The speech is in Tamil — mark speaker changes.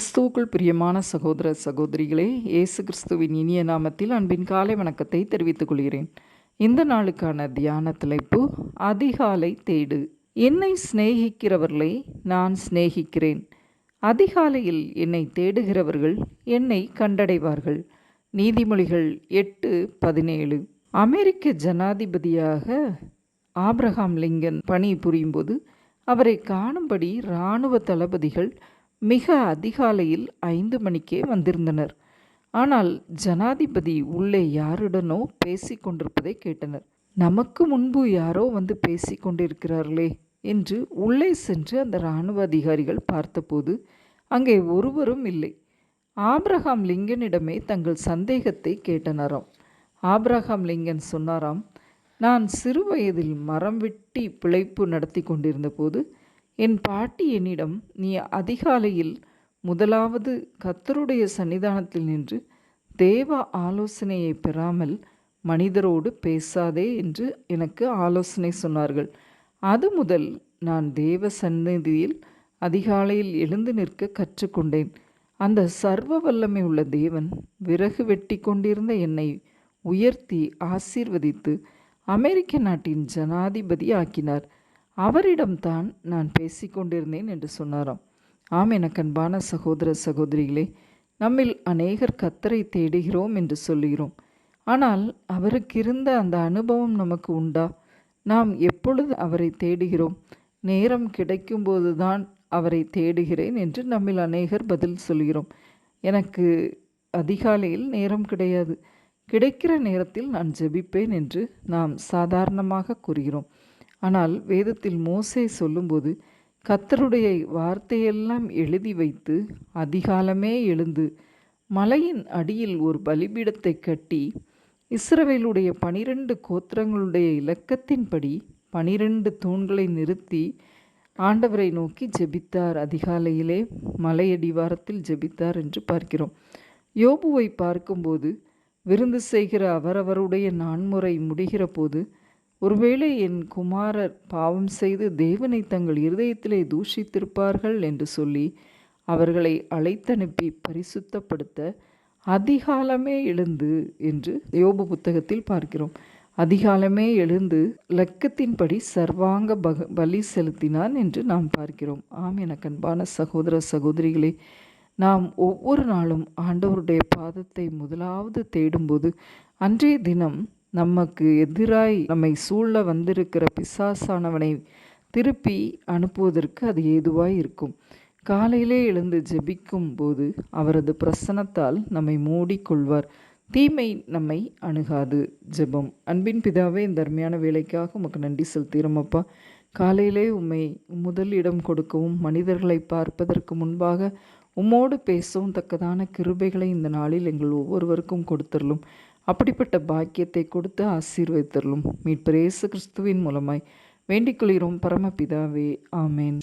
Speaker 1: கிறிஸ்துவுக்குள் பிரியமான சகோதர சகோதரிகளே இயேசு கிறிஸ்துவின் இனிய நாமத்தில் அன்பின் காலை வணக்கத்தை தெரிவித்துக் கொள்கிறேன். இந்த நாளுக்கான தியான தலைப்பு அதிகாலை தேடு. என்னை சிநேகிக்கிறவர்களை நான் சிநேகிக்கிறேன். அதிகாலையில் என்னை தேடுகிறவர்கள் என்னை கண்டடைவார்கள். நீதிமொழிகள் எட்டு பதினேழு. அமெரிக்க ஜனாதிபதியாக ஆப்ரஹாம் லிங்கன் பணி புரியும்போது அவரை காணும்படி இராணுவ தளபதிகள் மிக அதிகாலையில் ஐந்து மணிக்கே வந்திருந்தனர். ஆனால் ஜனாதிபதி உள்ளே யாருடனோ பேசி கொண்டிருப்பதை கேட்டனர். நமக்கு முன்பு யாரோ வந்து பேசி கொண்டிருக்கிறார்களே என்று உள்ளே சென்று அந்த இராணுவ அதிகாரிகள் பார்த்தபோது அங்கே ஒருவரும் இல்லை. ஆப்ரஹாம் லிங்கனிடமே தங்கள் சந்தேகத்தை கேட்டனராம். ஆப்ரஹாம் லிங்கன் சொன்னாராம் நான் சிறுவயதில் மரம் வெட்டி பிழைப்பு நடத்தி கொண்டிருந்தபோது என் பாட்டி என்னிடம் நீ அதிகாலையில் முதலாவது கத்தருடைய சன்னிதானத்தில் நின்று தேவ ஆலோசனையை பெறாமல் மனிதரோடு பேசாதே என்று எனக்கு ஆலோசனை சொன்னார்கள். அது முதல் நான் தேவ சந்நிதியில் அதிகாலையில் எழுந்து நிற்க கற்றுக்கொண்டேன். அந்த சர்வ வல்லமை உள்ள தேவன் விறகு வெட்டி கொண்டிருந்த என்னை உயர்த்தி ஆசீர்வதித்து அமெரிக்க நாட்டின் ஜனாதிபதி ஆக்கினார் அவரிடம்தான் நான் பேசிக்கொண்டிருந்தேன் என்று சொன்னாராம். ஆம் எனக்கன்பான சகோதர சகோதரிகளே நம்மில் அநேகர் கத்தரை தேடுகிறோம் என்று சொல்லுகிறோம். ஆனால் அவருக்கு இருந்த அந்த அனுபவம் நமக்கு உண்டா? நாம் எப்பொழுது அவரை தேடுகிறோம்? நேரம் கிடைக்கும்போது தான் அவரை தேடுகிறேன் என்று நம்மில் அநேகர் பதில் சொல்கிறோம் எனக்கு அதிகாலையில் நேரம் கிடையாது. கிடைக்கிற நேரத்தில் நான் ஜெபிப்பேன் என்று நாம் சாதாரணமாக கூறுகிறோம். ஆனால் வேதத்தில் மோசே சொல்லும்போது கத்தருடைய வார்த்தையெல்லாம் எழுதி வைத்து அதிகாலமே எழுந்து மலையின் அடியில் ஒரு பலிபீடத்தை கட்டி இஸ்ரவேலுடைய பனிரெண்டு கோத்திரங்களுடைய இலக்கத்தின்படி பனிரெண்டு தூண்களை நிறுத்தி ஆண்டவரை நோக்கி ஜெபித்தார். அதிகாலையிலே மலையடிவாரத்தில் ஜெபித்தார் என்று பார்க்கிறோம். யோபுவை பார்க்கும்போது விருந்து செய்கிற அவரவருடைய நான்முறை முடிகிற போது ஒருவேளை என் குமாரர் பாவம் செய்து தேவனை தங்கள் இருதயத்திலே தூஷித்திருப்பார்கள் என்று சொல்லி அவர்களை அழைத்தனுப்பி பரிசுத்தப்படுத்த அதிகாலமே எழுந்து என்று யோபு புத்தகத்தில் பார்க்கிறோம். அதிகாலமே எழுந்து லக்கத்தின்படி சர்வாங்க பக பலி செலுத்தினான் என்று நாம் பார்க்கிறோம். ஆம் என அன்பான சகோதர சகோதரிகளே நாம் ஒவ்வொரு நாளும் ஆண்டவருடைய பாதத்தை முதலாவது தேடும்போது அன்றைய தினம் நமக்கு எதிராய் நம்மை சூழ வந்திருக்கிற பிசாசானவனை திருப்பி அனுப்புவதற்கு அது ஏதுவாய் இருக்கும். காலையிலே எழுந்து ஜெபிக்கும் போது அவரது பிரசனத்தால் நம்மை மூடிக்கொள்வார். தீமை நம்மை அணுகாது. ஜெபம். அன்பின் பிதாவே இந்த அருமையான வேலைக்காக உமக்கு நன்றி செலுத்துகிறோம் காலையிலே உம்மை முதல் இடம் கொடுக்கவும் மனிதர்களை பார்ப்பதற்கு முன்பாக உம்மோடு பேசவும் தக்கதான கிருபைகளை இந்த நாளில் எங்கள் ஒவ்வொருவருக்கும் கொடுத்துடலும் அப்படிப்பட்ட பாக்கியத்தை கொடுத்து ஆசீர்வதித்தரலும் மீட்பர் இயேசு கிறிஸ்துவின் மூலமாய் வேண்டிக் கொள்கிறோம். பரமபிதாவே ஆமேன்.